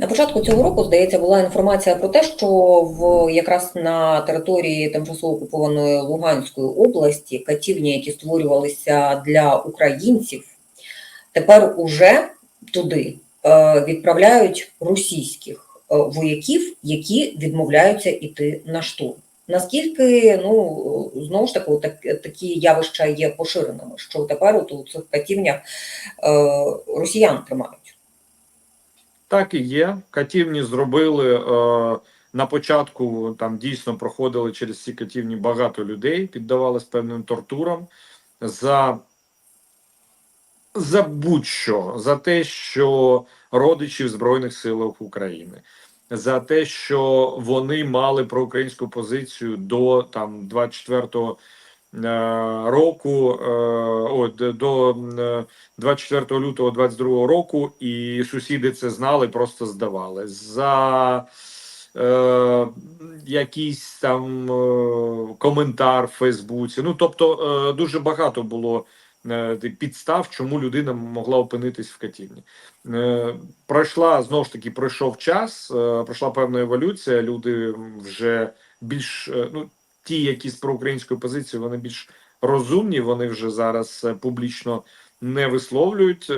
На початку цього року, здається, була інформація про те, що в якраз на території тимчасово окупованої Луганської області катівні, які створювалися для українців, тепер уже туди е, відправляють російських е, вояків, які відмовляються іти на штурм. Наскільки ну знову ж таки так, такі явища є поширеними, що тепер от у цих катівнях е, росіян тримають? Так і є. Катівні зробили е, на початку. Там дійсно проходили через ці катівні багато людей, піддавались певним тортурам за, за будь-що, за те, що родичі в Збройних силах України, за те, що вони мали проукраїнську позицію до там 24 е, року, е, о, до е, 24 лютого 22 року, і сусіди це знали, просто здавали. За е, якийсь там е, коментар в Фейсбуці. Ну тобто е, дуже багато було е, підстав, чому людина могла опинитись в катівні. Е, пройшла знову ж таки, пройшов час, е, пройшла певна еволюція. Люди вже більш е, ну ті, які з проукраїнської позиції, вони більш розумні. Вони вже зараз е, публічно не висловлюють е,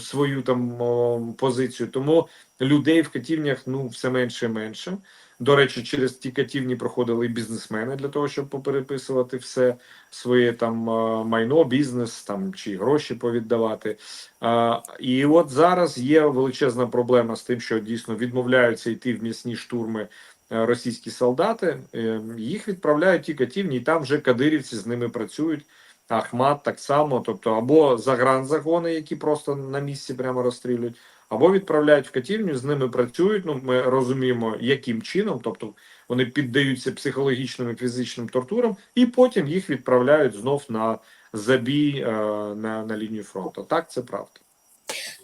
свою там о, позицію. Тому людей в катівнях ну все менше і менше. До речі, через ті катівні проходили і бізнесмени для того, щоб попереписувати все своє там е, майно, бізнес там чи гроші повіддавати. А, і от зараз є величезна проблема з тим, що дійсно відмовляються йти в м'ясні штурми е, російські солдати. Е, Їх відправляють ті катівні, і там вже кадирівці з ними працюють. Ахмат так само, тобто або загранзагони, які просто на місці прямо розстрілюють, або відправляють в катівню, з ними працюють. Ну ми розуміємо, яким чином, тобто вони піддаються психологічним і фізичним тортурам, і потім їх відправляють знов на забій е, на, на лінію фронту. Так, це правда.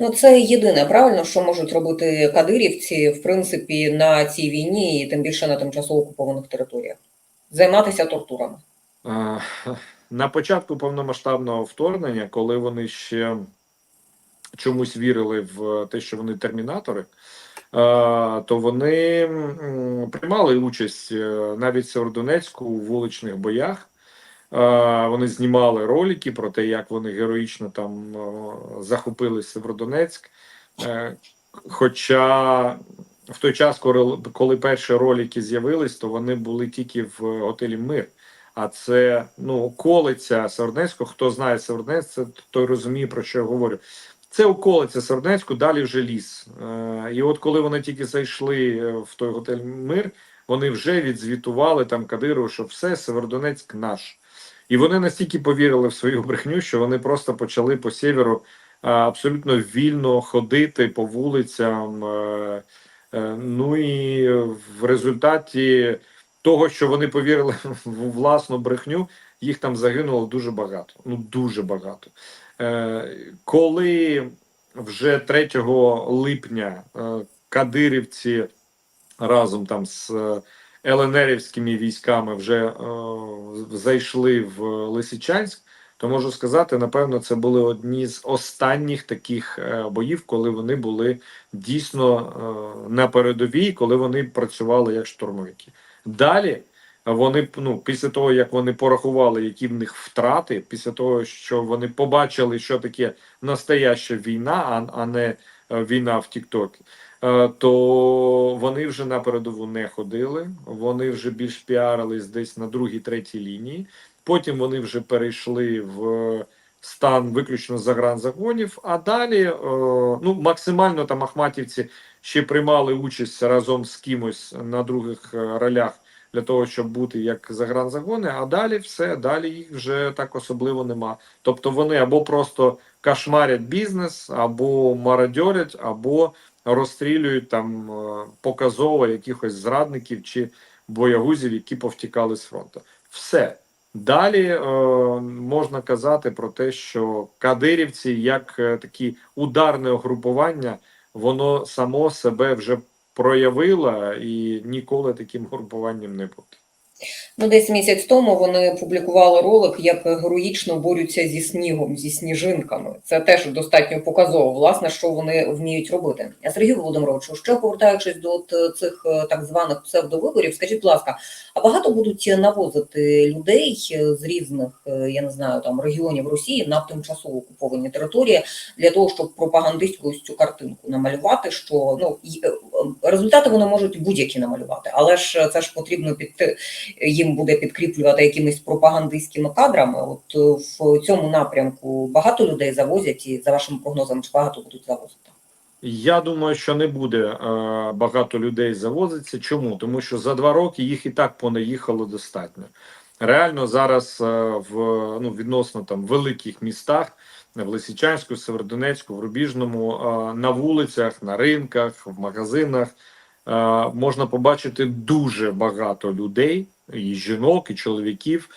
Ну, це єдине правильно, що можуть робити кадирівці, в принципі, на цій війні, і тим більше на тимчасово окупованих територіях. Займатися тортурами. На початку повномасштабного вторгнення, коли вони ще чомусь вірили в те, що вони термінатори, то вони приймали участь е, навіть в Северодонецьку у вуличних боях. Вони знімали ролики про те, як вони героїчно там захопили Северодонецьк. Е, Хоча в той час, коли, перші ролики з'явились, то вони були тільки в готелі Мир. А це ну околиця Северодонецьку. Хто знає Северодонець, це той розуміє про що я говорю. Це околиця Северодонецьку, далі вже ліс. Е, і от коли вони тільки зайшли е, в той готель Мир, вони вже відзвітували там Кадирову, що все Северодонецьк наш. І вони настільки повірили в свою брехню, що вони просто почали по сєверу е, абсолютно вільно ходити по вулицям. Е, е, ну і в результаті того, що вони повірили в власну брехню, їх там загинуло дуже багато. Ну дуже багато. Е, коли вже 3 липня кадирівці разом там з ЛНРівськими військами вже е, зайшли в Лисичанськ, то можу сказати, напевно, це були одні з останніх таких е, боїв, коли вони були дійсно е, на передовій, коли вони працювали як штурмовики. Далі вони ну після того, як вони порахували, які в них втрати, після того, що вони побачили, що таке настояща війна, а, а не е, війна в Тіктокі, то вони вже на передову не ходили. Вони вже більш піарились десь на другій, третій лінії. Потім вони вже перейшли в стан виключно загранзагонів. А далі е, ну максимально там ахматівці ще приймали участь разом з кимось на других е, ролях для того, щоб бути як загранзагони, а далі все, далі їх вже так особливо нема. Тобто вони або просто кошмарять бізнес, або мародьорять, або розстрілюють там е, показово якихось зрадників чи боягузів, які повтікали з фронту. Все. Далі е, можна казати про те, що кадирівці, як е, такі ударне угрупування, воно само себе вже проявило і ніколи таким групуванням не буде. Ну, десь місяць тому вони публікували ролик, як героїчно борються зі снігом, зі сніжинками. Це теж достатньо показово, власне, що вони вміють робити. А Сергій Володимировичу, ще повертаючись до цих е, так званих псевдовиборів, скажіть, будь ласка, а багато будуть навозити людей е, з різних, е, я не знаю, там регіонів Росії на тимчасово окуповані території для того, щоб пропагандистську цю картинку намалювати, що ну результати вони можуть будь-які намалювати, але ж це ж потрібно під їм буде підкріплювати якимись пропагандистськими кадрами. От е, в цьому напрямку багато людей завозять, і за вашими прогнозами, чи багато будуть завозити? Я думаю, що не буде е, багато людей завозиться. Чому? Тому що за два роки їх і так понаїхало достатньо. Реально зараз е, в ну, відносно там великих містах в Лисичанську, Северодонецьку, в Рубіжному, на вулицях, на ринках, в магазинах можна побачити дуже багато людей, і жінок, і чоловіків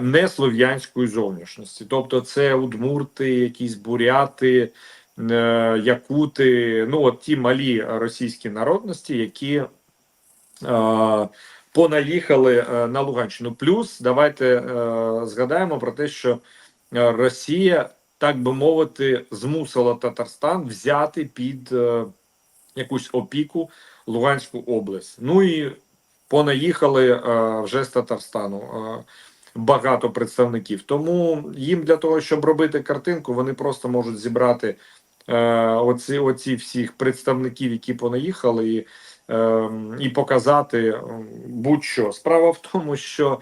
не слов'янської зовнішності. Тобто, це удмурти, якісь буряти, е, якути, ну от ті малі російські народності, які е, понаїхали е, на Луганщину. Плюс давайте згадаємо про те, що Росія, так би мовити, змусила Татарстан взяти під якусь опіку Луганську область. Ну і понаїхали е, вже з Татарстану. Е, Багато представників, тому їм для того, щоб робити картинку, вони просто можуть зібрати е, оці, оці всіх представників, які понаїхали, і, е, і показати будь-що. Справа в тому, що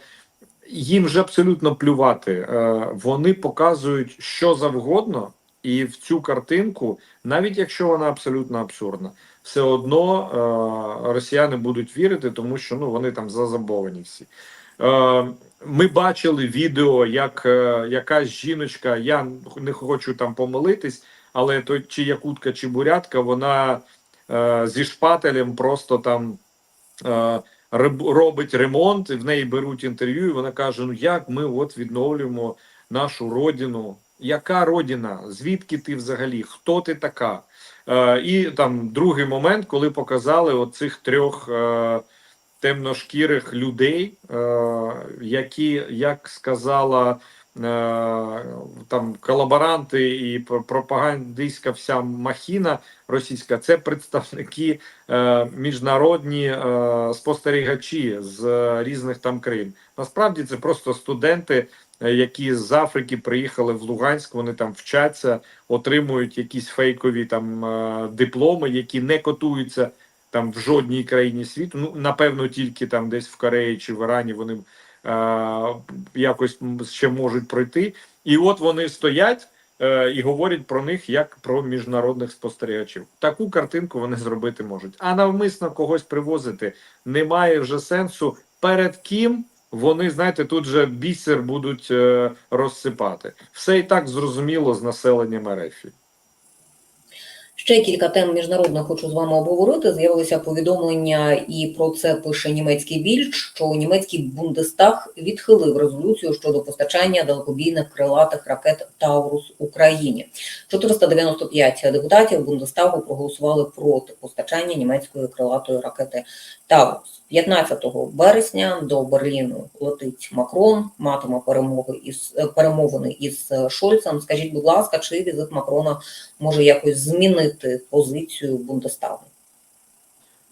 їм же абсолютно плювати. Е, вони показують що завгодно, і в цю картинку, навіть якщо вона абсолютно абсурдна, все одно е, росіяни будуть вірити, тому що ну вони там зазабовані всі. Е, ми бачили відео, як е, якась жіночка, я не хочу там помилитись, але то чи якутка, чи бурятка, вона е, зі шпателем просто там е, робить ремонт, в неї беруть інтерв'ю, і вона каже: Ну як ми от відновлюємо нашу родину? Яка родина? Звідки ти взагалі? Хто ти така? Е, і там другий момент, коли показали оцих трьох. Е, темношкірих людей, е, які, як сказала там колаборанти і пропагандистська вся махіна російська, це представники міжнародні спостерігачі з різних там країн. Насправді це просто студенти. Е, Які з Африки приїхали в Луганськ, вони там вчаться, отримують якісь фейкові там е, дипломи, які не котуються там в жодній країні світу. Ну напевно, тільки там десь в Кореї чи в Ірані вони е, якось ще можуть пройти. І от вони стоять е, і говорять про них як про міжнародних спостерігачів. Таку картинку вони зробити можуть. А навмисно когось привозити немає вже сенсу. Перед ким вони знаєте, тут же бісер будуть е, розсипати. Все і так зрозуміло з населенням РФ. Ще кілька тем міжнародних хочу з вами обговорити. З'явилися повідомлення, і про це пише німецький більд, що німецький Бундестаг відхилив резолюцію щодо постачання далекобійних крилатих ракет Таурус Україні. 495 депутатів Бундестагу проголосували проти постачання німецької крилатої ракети Таурус. 15 березня до Берліну летить Макрон, матиме перемоги із перемовини із Шольцем. Скажіть, будь ласка, чи візит Макрона може якось змінити позицію Бундестагу?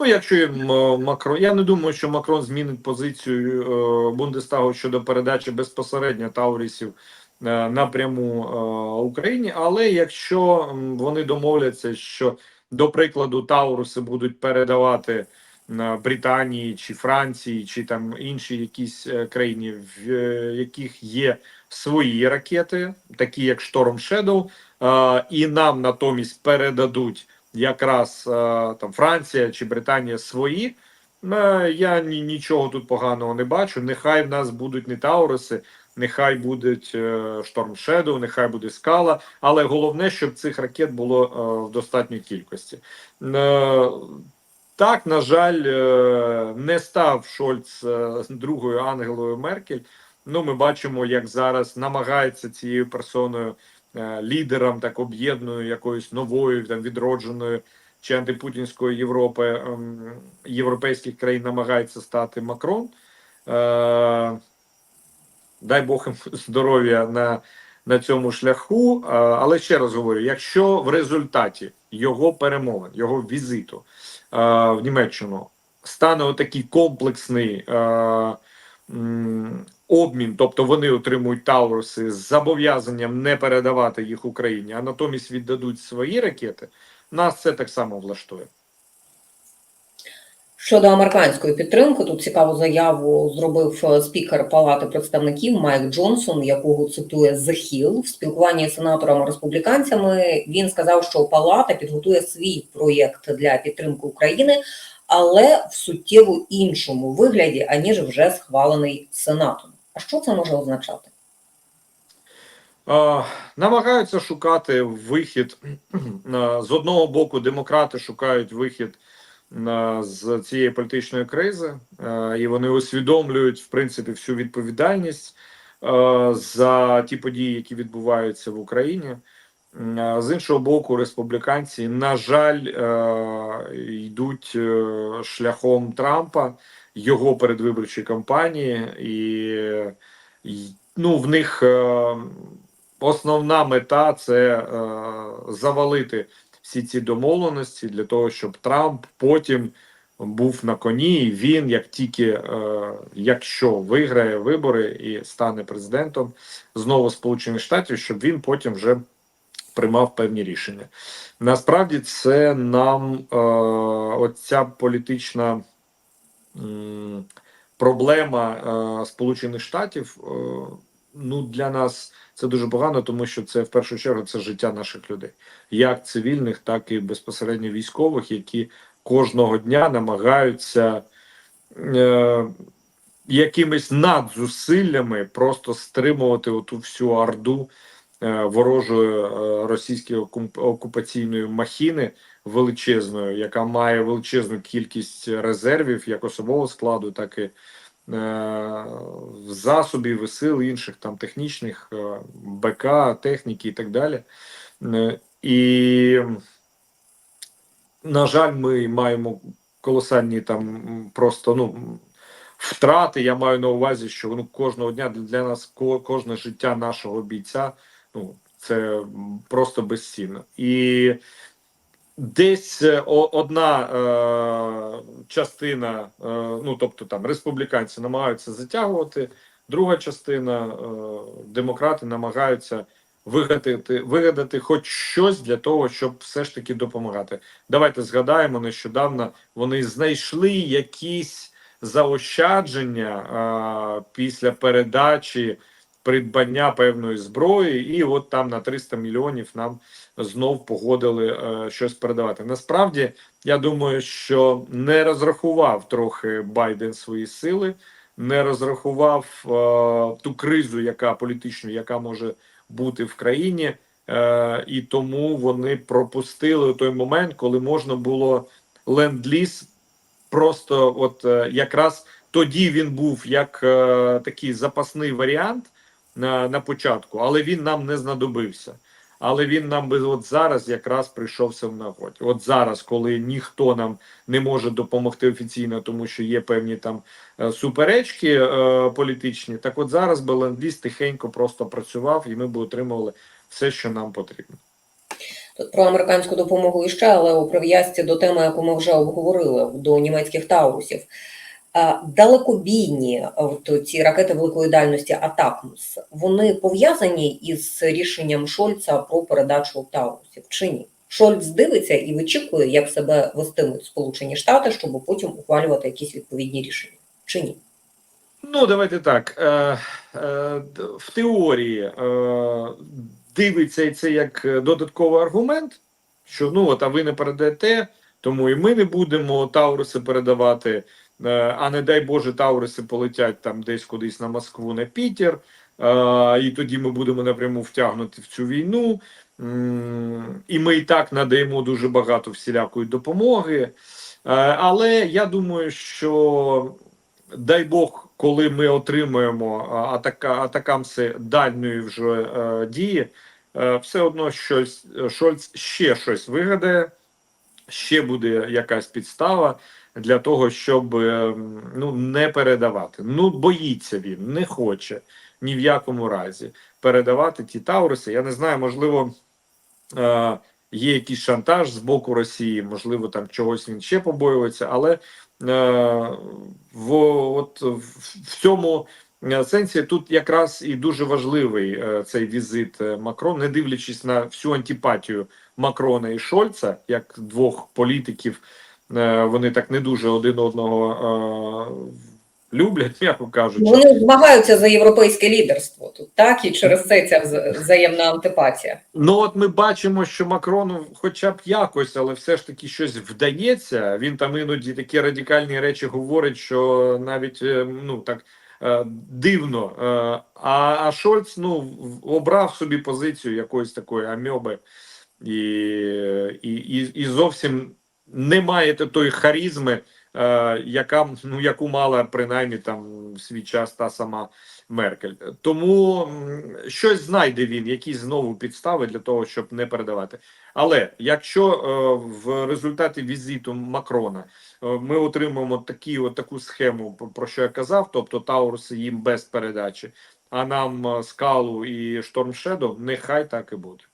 Ну, якщо Макрон, я не думаю, що Макрон змінить позицію е, Бундестагу щодо передачі безпосередньо Таурісів е, напряму е, Україні. Але якщо вони домовляться, що до прикладу Тауруси будуть передавати Британії чи Франції, чи там інші якісь країни, в яких є свої ракети, такі як Шторм Shadow, е, і нам натомість передадуть якраз е, там Франція чи Британія свої. е, Я ні, нічого тут поганого не бачу. Нехай в нас будуть не Тауруси, нехай будуть е, Шторм Shadow, нехай буде скала. Але головне, щоб цих ракет було е, в достатній кількості. Е, Так, на жаль, е, не став Шольц е, другою Ангелою Меркель. Ну, ми бачимо, як зараз намагається цією персоною е, лідером, так об'єднаною якоюсь новою там відродженою чи антипутінської Європи ем, європейських країн намагається стати Макрон. Е, дай Бог їм здоров'я на, на цьому шляху. Е, але ще раз говорю: якщо в результаті його перемовин, його візиту в Німеччину стане отакий комплексний обмін, тобто вони отримують Тауруси з зобов'язанням не передавати їх Україні, а натомість віддадуть свої ракети, нас це так само влаштує. Щодо американської підтримки, тут цікаву заяву зробив е, спікер Палати представників Майк Джонсон, якого цитує The Hill. в спілкуванні з сенаторами-республіканцями. Він сказав, що Палата підготує свій проєкт для підтримки України, але в суттєво іншому вигляді, аніж вже схвалений Сенатом. А що це може означати? Намагаються шукати вихід з одного боку. Демократи шукають вихід з цієї політичної кризи, і вони усвідомлюють в принципі всю відповідальність за ті події, які відбуваються в Україні. З іншого боку, республіканці, на жаль, йдуть е, шляхом Трампа, його передвиборчої кампанії, і, і ну, в них е, основна мета це е, завалити всі ці домовленості для того, щоб Трамп потім був на коні. І він, як тільки е, якщо виграє вибори і стане президентом знову Сполучених Штатів, щоб він потім вже приймав певні рішення. Насправді це нам е, оця політична проблема е, Сполучених Штатів. Е, ну для нас це дуже погано, тому що це в першу чергу це життя наших людей, як цивільних, так і безпосередньо військових, які кожного дня намагаються е, якимись надзусиллями просто стримувати оту всю орду ворожої російської окуп- окупаційної махіни величезною, яка має величезну кількість резервів, як особового складу, так і е, засобів і сил інших там технічних е, БК, техніки і так далі. Е, І, на жаль, ми маємо колосальні там просто ну втрати. Я маю на увазі, що ну, кожного дня для- нас ко- кожне життя нашого бійця ну, це просто безцінно. І десь е, одна е, частина, е, ну тобто там республіканці намагаються затягувати, друга частина е, демократи намагаються вигадати, вигадати хоч щось для того, щоб все ж таки допомагати. Давайте згадаємо нещодавно вони знайшли якісь заощадження а, після передачі придбання певної зброї, і от там на 300 мільйонів нам знов погодили е, щось передавати. Насправді, я думаю, що не розрахував трохи Байден свої сили, не розрахував е, ту кризу, яка політичну, яка може бути в країні. Е, і тому вони пропустили той момент, коли можна було ленд-ліз просто, от якраз тоді він був як такий запасний варіант на, на початку, але він нам не знадобився. Але він нам би от зараз якраз прийшовся в нагоді. От зараз, коли ніхто нам не може допомогти офіційно, тому що є певні там е, суперечки е, політичні. Так, от зараз би ленд-ліз тихенько просто працював, і ми б отримували все, що нам потрібно. Тут про американську допомогу іще, але у прив'язці до теми, яку ми вже обговорили, до німецьких таурусів. А, Далекобійні от ці ракети великої дальності Атакмс, вони пов'язані із рішенням Шольца про передачу таурусів чи ні? Шольц дивиться і вичікує, як себе вестимуть Сполучені Штати, щоб потім ухвалювати якісь відповідні рішення, чи ні? Ну, давайте так. Е, е, в теорії е, дивиться це як е, додатковий аргумент, що ну от, а ви не передаєте, тому і ми не будемо Тауруси передавати. Е, а не дай Боже, Тауруси полетять там десь кудись на Москву, на Пітер. Е, і тоді ми будемо напряму втягнути в цю війну. І ми і так надаємо дуже багато всілякої допомоги. Е, але я думаю, що дай Бог, коли ми отримаємо атака, атакамси дальньої вже дії, все одно щось Шольц ще щось вигадає, ще буде якась підстава. Для того, щоб е, ну не передавати. Ну боїться він, не хоче ні в якому разі передавати ті Тауруси. Я не знаю, можливо. Е, Є якийсь шантаж з боку Росії, можливо, там чогось він ще побоюється, але е, в, от, в, цьому е, сенсі тут якраз і дуже важливий е, цей візит Макрон, не дивлячись на всю антипатію Макрона і Шольца, як двох політиків, вони так не дуже один одного е, люблять, м'яко кажучи. Вони змагаються за європейське лідерство тут, так і через це ця взаємна антипатія. Ну, от ми бачимо, що Макрону, хоча б якось, але все ж таки щось вдається. Він там іноді такі радикальні речі говорить, що навіть е, ну так е, дивно. Е, А, а Шольц ну обрав собі позицію якоїсь такої амьоби і, і, і, і зовсім не має тої харізми, е, яка ну яку мала принаймні там в свій час та сама Меркель. Тому щось знайде він, якісь знову підстави для того, щоб не передавати. Але якщо е, в результаті візиту Макрона е, ми отримаємо такі, от таку схему, про- що я казав, тобто Тауруси їм без передачі, а нам е, скалу і Штормшедо, нехай так і буде.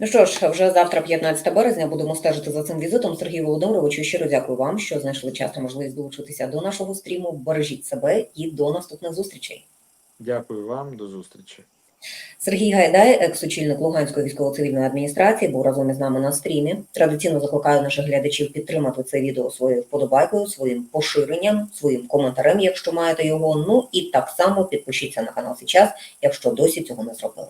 Ну що ж, вже завтра, 15 березня, будемо стежити за цим візитом. Сергію Володимировичу, щиро дякую вам, що знайшли час та можливість долучитися до нашого стріму. Бережіть себе і до наступних зустрічей. Дякую вам, до зустрічі. Сергій Гайдай, екс-очільник Луганської військово-цивільної адміністрації, був разом із нами на стрімі. Традиційно закликаю наших глядачів підтримати це відео своєю вподобайкою, своїм поширенням, своїм коментарем, якщо маєте його. Ну і так само підпишіться на канал зараз, якщо досі цього не зробили.